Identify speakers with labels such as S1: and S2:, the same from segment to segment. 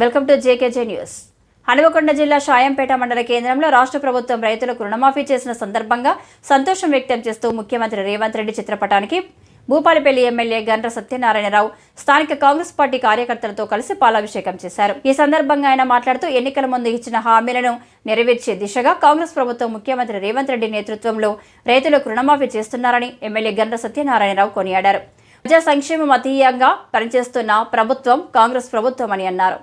S1: Welcome to JKJ news. Hanamkonda జిల్లా షాయంపేట మండల కేంద్రంలో రాష్ట్ర ప్రభుత్వం రైతులకు రుణమాఫీ చేసిన సందర్భంగా సంతోషం వ్యక్తం చేస్తూ ముఖ్యమంత్రి రేవంత్ రెడ్డి చిత్రపటానికి భూపాలపల్లి ఎమ్మెల్యే గండ్ర సత్యనారాయణరావు స్థానిక కాంగ్రెస్ పార్టీ కార్యకర్తలతో కలిసి పాలాభిషేకం చేశారు. ఈ సందర్భంగా ఆయన మాట్లాడుతూ ఎన్నికల ముందు ఇచ్చిన హామీలను నెరవేర్చే దిశగా కాంగ్రెస్ ప్రభుత్వం ముఖ్యమంత్రి రేవంత్ రెడ్డి నేతృత్వంలో రైతులకు రుణమాఫీ చేస్తున్నారని ఎమ్మెల్యే గండ్ర సత్యనారాయణరావు కొనియాడారు. ప్రజా సంక్షేమం అతీయంగా పనిచేస్తున్న ప్రభుత్వం కాంగ్రెస్ ప్రభుత్వం అని అన్నారు.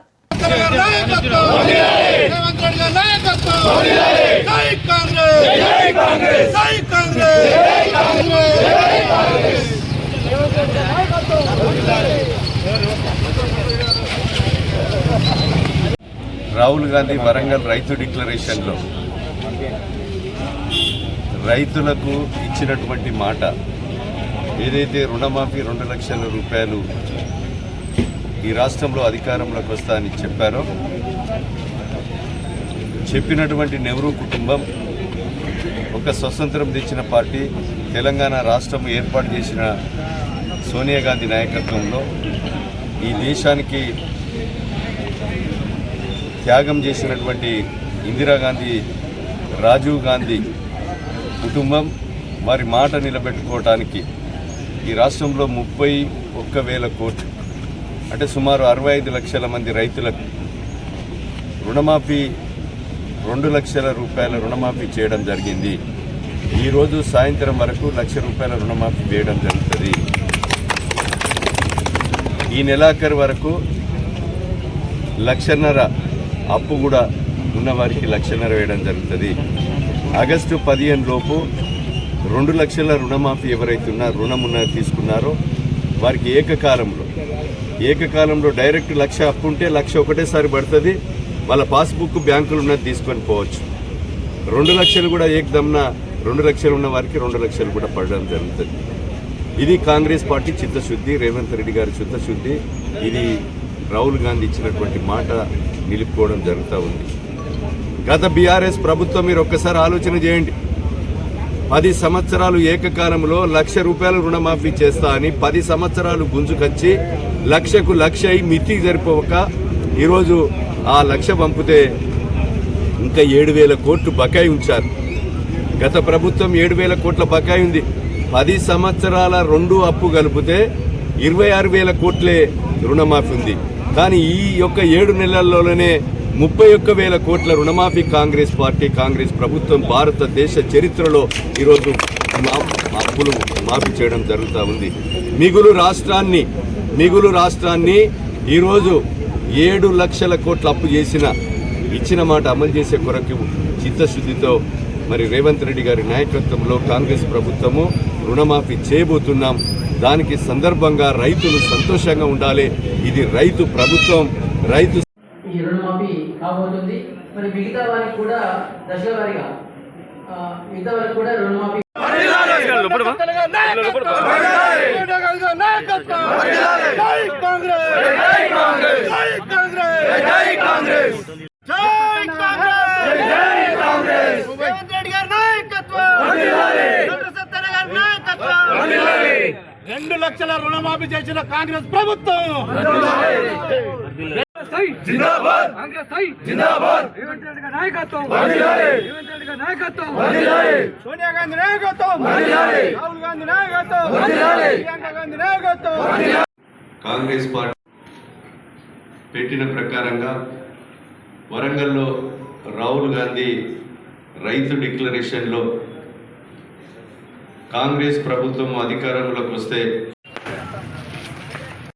S2: రాహుల్ గాంధీ వరంగల్ రైతు డిక్లరేషన్లో రైతులకు ఇచ్చినటువంటి మాట ఏదైతే రుణమాఫీ రెండు లక్షల రూపాయలు ఈ రాష్ట్రంలో అధికారంలోకి వస్తా అని చెప్పారో. చెప్పినటువంటి నెహ్రూ కుటుంబం ఒక స్వతంత్రం తెచ్చిన పార్టీ తెలంగాణ రాష్ట్రం ఏర్పాటు చేసిన సోనియా గాంధీ నాయకత్వంలో ఈ దేశానికి త్యాగం చేసినటువంటి ఇందిరాగాంధీ రాజీవ్ గాంధీ కుటుంబం వారి మాట నిలబెట్టుకోవటానికి ఈ రాష్ట్రంలో ముప్పై ఒక్క వేల కోట్లు అంటే సుమారు అరవై ఐదు లక్షల మంది రైతులకు రుణమాఫీ రెండు లక్షల రూపాయల రుణమాఫీ చేయడం జరిగింది. ఈరోజు సాయంత్రం వరకు లక్ష రూపాయల రుణమాఫీ వేయడం జరుగుతుంది. ఈ నెలాఖరు వరకు లక్షన్నర అప్పు కూడా ఉన్నవారికి లక్షన్నర వేయడం జరుగుతుంది. ఆగస్టు పదిహేను లోపు రెండు లక్షల రుణమాఫీ ఎవరైతే ఉన్నారో రుణం ఉన్న తీసుకున్నారో వారికి ఏకకాలంలో ఏకకాలంలో డైరెక్ట్ లక్ష అప్పు ఉంటే లక్ష ఒకటేసారి పడుతుంది. వాళ్ళ పాస్బుక్ బ్యాంకులు ఉన్నది తీసుకొని పోవచ్చు. రెండు లక్షలు కూడా ఏకదమ్న రెండు లక్షలు ఉన్న వారికి రెండు లక్షలు కూడా పడడం జరుగుతుంది. ఇది కాంగ్రెస్ పార్టీ చిత్తశుద్ధి రేవంత్ రెడ్డి గారి చిత్తశుద్ధి. ఇది రాహుల్ గాంధీ ఇచ్చినటువంటి మాట నిలుపుకోవడం జరుగుతూ ఉంది. గత బీఆర్ఎస్ ప్రభుత్వం మీరు ఒక్కసారి ఆలోచన చేయండి. పది సంవత్సరాలు ఏకకాలంలో లక్ష రూపాయలు రుణమాఫీ చేస్తా అని పది సంవత్సరాలు గుంజుకొచ్చి లక్షకు లక్ష అయి మితి జరిపోక ఈరోజు ఆ లక్ష పంపితే ఇంకా ఏడు వేల కోట్లు బకాయి ఉంచారు. గత ప్రభుత్వం ఏడు వేల కోట్ల బకాయి ఉంది. పది సంవత్సరాల రెండు అప్పు కలిపితే ఇరవై ఆరు వేల కోట్లే రుణమాఫీ ఉంది. కానీ ఈ యొక్క ఏడు నెలల్లోనే ముప్పై ఒక్క వేల కోట్ల రుణమాఫీ కాంగ్రెస్ పార్టీ కాంగ్రెస్ ప్రభుత్వం భారతదేశ చరిత్రలో ఈరోజు మా- అప్పులు మాఫీ చేయడం జరుగుతూ ఉంది. మిగులు రాష్ట్రాన్ని మిగులు రాష్ట్రాన్ని ఈరోజు ఏడు లక్షల కోట్ల అప్పు చేసిన ఇచ్చిన మాట అమలు చేసే కొరకు చిత్తశుద్ధితో మరి రేవంత్ రెడ్డి గారి నాయకత్వంలో కాంగ్రెస్ ప్రభుత్వము రుణమాఫీ చేయబోతున్నాం. దానికి సందర్భంగా రైతులు సంతోషంగా ఉండాలి. ఇది రైతు ప్రభుత్వం రైతు
S3: ఈ రుణమాఫీ కాబోతుంది మరి మిగతా వారికి కూడా దశల వారీగా మిగతా వారికి కూడా రుణమాఫీ
S4: నాయకత్వం జై కాంగ్రెస్ జై కాంగ్రెస్ జై కాంగ్రెస్ రేవంత్ రెడ్డి గారి నాయకత్వం. గారి నాయకత్వం. సోనియా గాంధీ నాయకత్వం. రాహుల్ గాంధీ నాయకత్వం. ప్రియాంక గాంధీ నాయకత్వం.
S2: కాంగ్రెస్ పార్టీ పెట్టిన ప్రకారంగా వరంగల్లో రాహుల్ గాంధీ రైతు డిక్లరేషన్లో కాంగ్రెస్ ప్రభుత్వం అధికారంలోకి వస్తే